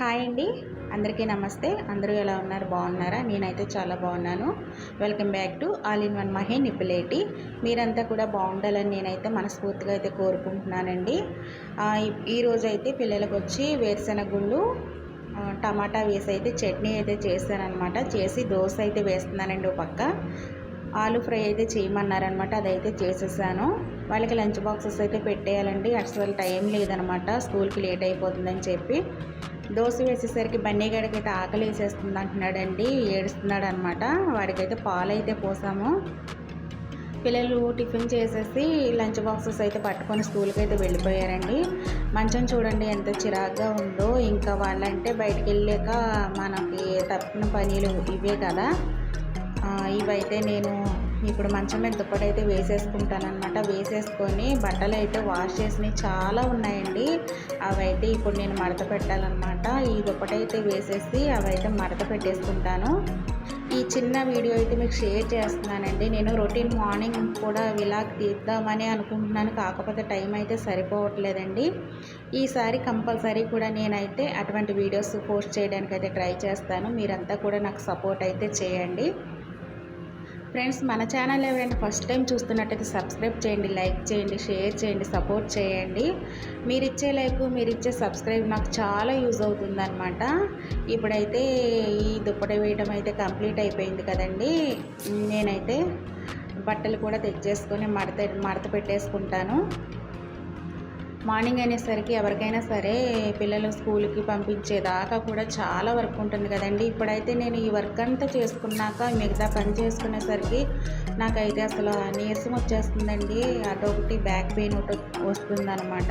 Hi అండి. అందరికీ నమస్తే. అందరూ ఎలా ఉన్నారు? బాగున్నారా? నేనైతే చాలా బాగున్నాను. Welcome back to all in one Mahe Nippuleti. మీరంతా కూడా బాగుండాలని నేనైతే మనస్ఫూర్తిగా అయితే కోరుకుంటున్నానండి. ఈ- ఈరోజు అయితే పిల్లలకు వచ్చి వేరుశెనగ గుళ్ళు టమాటా వేసి అయితే చట్నీ అయితే చేశానమాట చేసి దోశ అయితే వేస్తున్నానండి ఒక పక్క. ఆలు ఫ్రై అయితే చేయమన్నారనమాట అదైతే చేసేసాను. వాళ్ళకి లంచ్ బాక్సెస్ అయితే పెట్టేయాలండి అసలు టైం లేదనమాట స్కూల్కి లేట్ అయిపోతుందని చెప్పి. దోశ వేసేసరికి బన్నీగాడికి అయితే ఆకలి వేసేస్తుంది అంటున్నాడండి ఏడుస్తున్నాడు అనమాట వాడికైతే పాలు అయితే పోసాము. పిల్లలు టిఫిన్ చేసేసి లంచ్ బాక్సెస్ అయితే పట్టుకొని స్కూల్కి అయితే వెళ్ళిపోయారండి. మంచం చూడండి ఎంత చిరాగ్గా ఉందో ఇంకా వాళ్ళంటే బయటకు వెళ్ళాక మనకి తప్పిన పనులు ఇవే కదా. ఇవైతే నేను ఇప్పుడు మంచం మీద దుప్పటి అయితే వేసేసుకుంటానమాట వేసేసుకొని బట్టలు అయితే వాష్ చేసినవి చాలా ఉన్నాయండి. అవైతే ఇప్పుడు నేను మడత పెట్టాలన్నమాట. ఈ దుప్పటి అయితే వేసేసి అవైతే మడత పెట్టేసుకుంటాను. ఈ చిన్న వీడియో అయితే మీకు షేర్ చేస్తున్నానండి. నేను రొటీన్ మార్నింగ్ కూడా విలాగ్ తీద్దామని అనుకుంటున్నాను. కాకపోతే టైం అయితే సరిపోవట్లేదండి. ఈసారి కంపల్సరీ కూడా నేనైతే అటువంటి వీడియోస్ పోస్ట్ చేయడానికి అయితే ట్రై చేస్తాను. మీరంతా కూడా నాకు సపోర్ట్ అయితే చేయండి. ఫ్రెండ్స్ మన ఛానల్ ఎవరైనా ఫస్ట్ టైం చూస్తున్నట్టయితే సబ్స్క్రైబ్ చేయండి లైక్ చేయండి షేర్ చేయండి సపోర్ట్ చేయండి. మీరు ఇచ్చే లైక్ మీరు ఇచ్చే సబ్స్క్రైబ్ నాకు చాలా యూజ్ అవుతుందన్నమాట. ఇప్పుడైతే ఈ దుప్పటి వేయడం అయితే కంప్లీట్ అయిపోయింది కదండి. నేనైతే బట్టలు కూడా తెచ్చేసుకొని మడత మడత పెట్టేసుకుంటాను. మార్నింగ్ అనేసరికి ఎవరికైనా సరే పిల్లలు స్కూల్కి పంపించేదాకా కూడా చాలా వర్క్ ఉంటుంది కదండి. ఇప్పుడైతే నేను ఈ వర్క్ అంతా చేసుకున్నాక మిగతా పని చేసుకునేసరికి నాకైతే అసలు నీరసం వచ్చేస్తుందండి. అదొకటి బ్యాక్ పెయిన్ ఒకటి వస్తుందన్నమాట.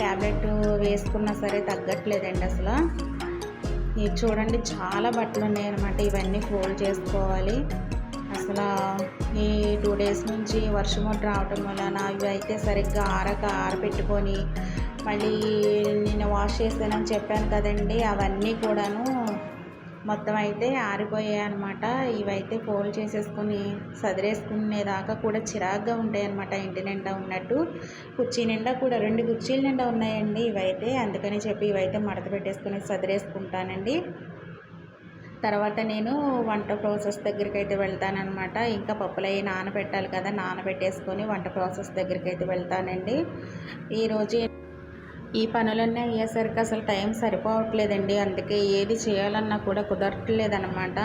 ట్యాబ్లెట్ వేసుకున్నా సరే తగ్గట్లేదండి అసలు. ఇది చూడండి చాలా బట్టలు ఉన్నాయన్నమాట ఇవన్నీ ఫోల్డ్ చేసుకోవాలి. అసలు ఈ టూ డేస్ నుంచి వర్షం ఒకటి రావటం వలన ఇవి అయితే సరిగ్గా ఆరక ఆరబెట్టుకొని మళ్ళీ నేను వాష్ చేశానని చెప్పాను కదండి. అవన్నీ కూడాను మొత్తం అయితే ఆరిపోయాయి అనమాట ఇవైతే ఫోల్డ్ చేసేసుకొని సదిరేసుకునేదాకా కూడా చిరాగ్గా ఉంటాయి అనమాట ఇంటి నిండా ఉన్నట్టు. కుర్చీ నిండా కూడా రెండు కుర్చీల నిండా ఉన్నాయండి ఇవైతే. అందుకని చెప్పి ఇవైతే మడత పెట్టేసుకొని సదిరేసుకుంటానండి. తర్వాత నేను వంట ప్రాసెస్ దగ్గరికి అయితే వెళ్తానమాట ఇంకా పప్పులు అవి నానబెట్టాలి కదా నానబెట్టేసుకొని వంట ప్రాసెస్ దగ్గరికి అయితే వెళ్తానండి. ఈరోజు ఈ పనులన్నీ అయ్యేసరికి అసలు టైం సరిపోవట్లేదండి. అందుకే ఏది చేయాలన్నా కూడా కుదరట్లేదనమాట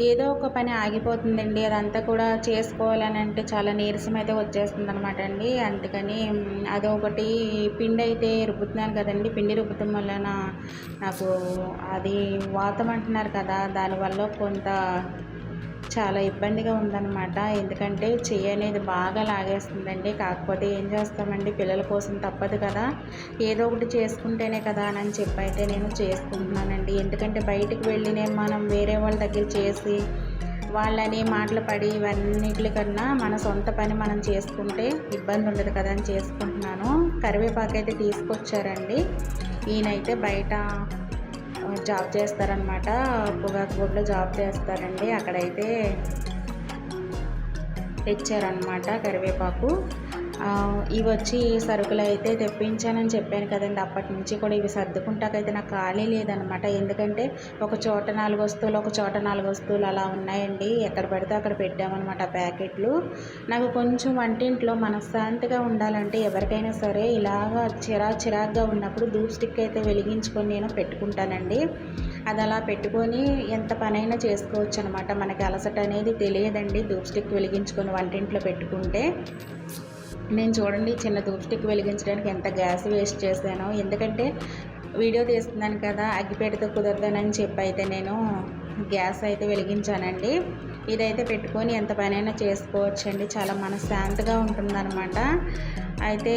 ఏదో ఒక పని ఆగిపోతుందండి. అదంతా కూడా చేసుకోవాలని అంటే చాలా నీరసం అయితే వచ్చేస్తుంది అనమాట అండి. అందుకని అదొకటి పిండి అయితే రుబ్బుతున్నాను కదండి. పిండి రుబ్బుతం వలన నాకు అది వాతం అంటున్నారు కదా. దానివల్ల కొంత చాలా ఇబ్బందిగా ఉందన్నమాట. ఎందుకంటే చెయ్యి అనేది బాగా లాగేస్తుందండి. కాకపోతే ఏం చేస్తామండి? పిల్లల కోసం తప్పదు కదా. ఏదో ఒకటి చేసుకుంటేనే కదా అని చెప్పి అయితే నేను చేసుకుంటున్నానండి. ఎందుకంటే బయటికి వెళ్ళినే మనం వేరే వాళ్ళ దగ్గర చేసి వాళ్ళని మాటలు పడి ఇవన్నిటికన్నా మన సొంత పని మనం చేసుకుంటే ఇబ్బంది ఉండదు కదా అని చేసుకుంటున్నాను. కరివేపాకు అయితే తీసుకొచ్చారండి. ఈయనైతే బయట జాబ్ చేస్తారనమాట పొగాకు బోర్డులో జాబ్ చేస్తారండి. అక్కడైతే తెచ్చారనమాట కరివేపాకు. ఇవి వచ్చి సరుకులు అయితే తెప్పించానని చెప్పాను కదండి. అప్పటి నుంచి కూడా ఇవి సర్దుకుంటాకైతే నాకు ఖాళీ లేదనమాట ఎందుకంటే ఒక చోట నాలుగు వస్తువులు ఒక చోట నాలుగు వస్తువులు అలా ఉన్నాయండి. ఎక్కడ పడితే అక్కడ పెట్టామన్నమాట ప్యాకెట్లు. నాకు కొంచెం వంటింట్లో మనశ్శాంతిగా ఉండాలంటే ఎవరికైనా సరే ఇలాగా చిరా చిరాగ్గా ఉన్నప్పుడు దూప్ స్టిక్ అయితే వెలిగించుకొని నేను పెట్టుకుంటానండి. అది అలా పెట్టుకొని ఎంత పనైనా చేసుకోవచ్చు అనమాట మనకి అలసట అనేది తెలియదండి దూప్ స్టిక్ వెలిగించుకొని వంటింట్లో పెట్టుకుంటే. నేను చూడండి చిన్న దూప్స్టిక్ వెలిగించడానికి ఎంత గ్యాస్ వేస్ట్ చేశానో. ఎందుకంటే వీడియో తీస్తున్నాను కదా అగ్గిపేటతో కుదరదానని చెప్పి అయితే నేను గ్యాస్ అయితే వెలిగించానండి. ఇదైతే పెట్టుకొని ఎంత పనైనా చేసుకోవచ్చండి. చాలా మనశ్శాంతిగా ఉంటుందన్నమాట. అయితే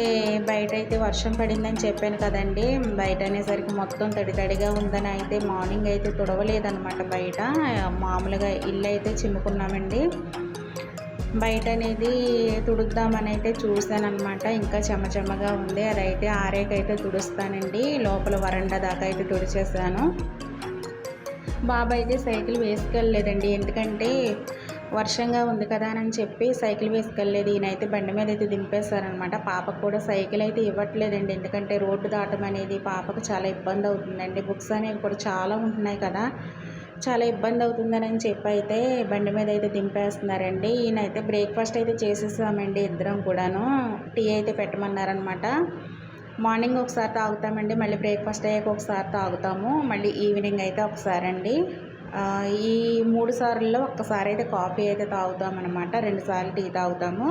బయట అయితే వర్షం పడిందని చెప్పాను కదండి. బయట అనేసరికి మొత్తం తడి తడిగా ఉందని అయితే మార్నింగ్ అయితే తుడవలేదన్నమాట బయట. మామూలుగా ఇల్లు అయితే చిమ్ముకున్నామండి. బయట అనేది తుడుద్దామని అయితే చూశాను అనమాట ఇంకా చెమచెమగా చెమ్మగా ఉంది. అదైతే ఆరేకైతే తుడుస్తానండి. లోపల వరండా దాకా అయితే తుడిచేసాను బాబు అయితే సైకిల్ వేసుకెళ్ళలేదండి. ఎందుకంటే వర్షంగా ఉంది కదా అని చెప్పి సైకిల్ వేసుకెళ్ళలేదు. ఈయనైతే బండి మీద అయితే దింపేశారనమాట పాపకు కూడా సైకిల్ అయితే ఇవ్వట్లేదండి. ఎందుకంటే రోడ్డు దాటం అనేది పాపకు చాలా ఇబ్బంది అవుతుందండి బుక్స్ అనేవి కూడా చాలా ఉంటున్నాయి కదా. చాలా ఇబ్బంది అవుతుందని చెప్పి అయితే బండి మీద అయితే దింపేస్తున్నారండి. ఈయన అయితే బ్రేక్ఫాస్ట్ అయితే చేసేసామండి ఇద్దరం కూడాను. టీ అయితే పెట్టమన్నారనమాట. మార్నింగ్ ఒకసారి తాగుతామండి మళ్ళీ బ్రేక్ఫాస్ట్ అయ్యాక ఒకసారి తాగుతాము మళ్ళీ ఈవినింగ్ అయితే ఒకసారి అండి ఈ మూడు సార్లలో ఒక్కసారి అయితే కాఫీ అయితే తాగుతామన్నమాట రెండు సార్లు టీ తాగుతాము.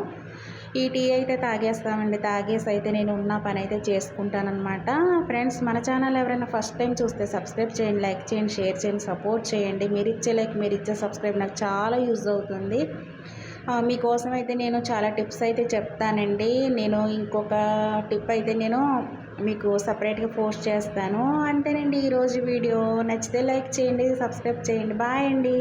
ఈ టీ అయితే తాగేస్తామండి. తాగేసి అయితే నేను ఉన్న పని అయితే చేసుకుంటానమాట ఫ్రెండ్స్ మన ఛానల్ ఎవరైనా ఫస్ట్ టైం చూస్తే సబ్స్క్రైబ్ చేయండి లైక్ చేయండి షేర్ చేయండి సపోర్ట్ చేయండి. మీరు ఇచ్చే లైక్ మీరు ఇచ్చే సబ్స్క్రైబ్ నాకు చాలా యూజ్ అవుతుంది. మీకోసం అయితే నేను చాలా టిప్స్ అయితే చెప్తానండి. నేను ఇంకొక టిప్ అయితే నేను మీకు సపరేట్గా పోస్ట్ చేస్తాను. అంతేనండి ఈరోజు వీడియో. నచ్చితే లైక్ చేయండి సబ్స్క్రైబ్ చేయండి. బాయ్ అండి.